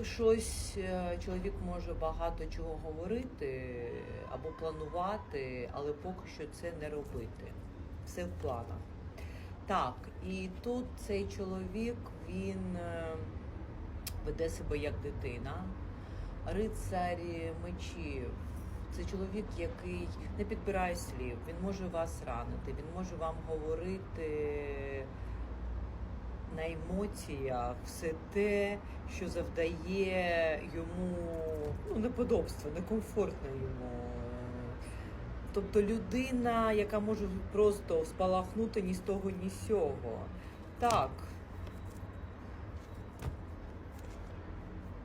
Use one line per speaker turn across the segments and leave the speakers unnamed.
Тут щось е, чоловік може багато чого говорити або планувати, але поки що це не робити. Все в планах. Так, і тут цей чоловік він е, веде себе як дитина. Рицарі мечів. Це чоловік, який не підбирає слів, він може вас ранити, він може вам говорити на емоціях все те, що завдає йому ну, неподобства, некомфортно йому. Тобто людина, яка може просто спалахнути ні з того, ні з сього. Так.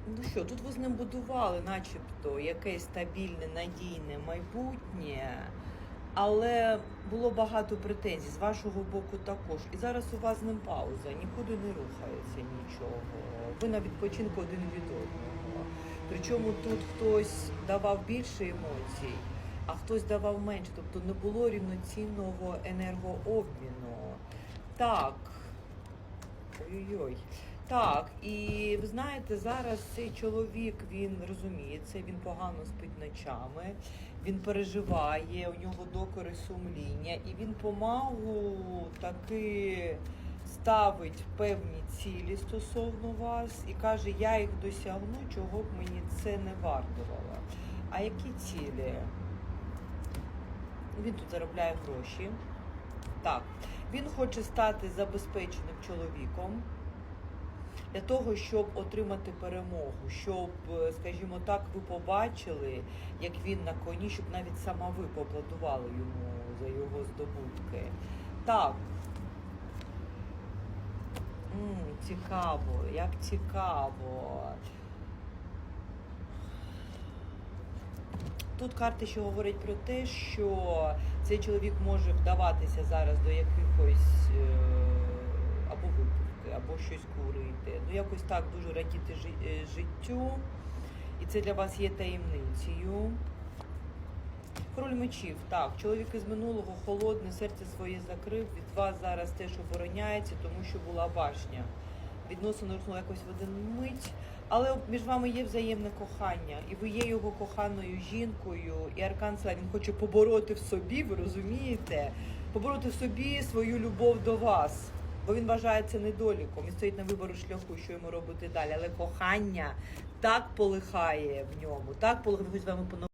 Ну що, тут ви з ним будували, начебто, якесь стабільне, надійне майбутнє, але було багато претензій з вашого боку також. І зараз у вас ним пауза, нікуди не рухається нічого. Ви на відпочинку один від одного. Причому тут хтось давав більше емоцій, а хтось давав менше. Тобто не було рівноцінного енергообміну. Так. Ой-ой. Так, і ви знаєте, зараз цей чоловік він розуміє це, він погано спить ночами, він переживає, у нього докори сумління, і він помалу таки ставить певні цілі стосовно вас і каже, я їх досягну, чого б мені це не вартувало. А які цілі? Він тут заробляє гроші. Так, він хоче стати забезпеченим чоловіком для того, щоб отримати перемогу, щоб, е, скажімо так, ви побачили, як він на коні, щоб навіть сама ви поаплодували йому за його здобутки. Так. М, цікаво, як цікаво. Тут карти ще говорять про те, що цей чоловік може вдаватися зараз до якихось е, або випивки, або щось курити. Ну якось так дуже радіти е, життю. І це для вас є таємницею. Король мечів, так, чоловік із минулого холодне, серце своє закрив, від вас зараз теж обороняється, тому що була башня. Відносини рухнули якось в один мить, але між вами є взаємне кохання, і ви є його коханою жінкою, і Аркан він хоче побороти в собі, ви розумієте? Побороти в собі свою любов до вас. Бо він вважає це недоліком і стоїть на вибору шляху, що йому робити далі. Але кохання так полихає в ньому, так полихає,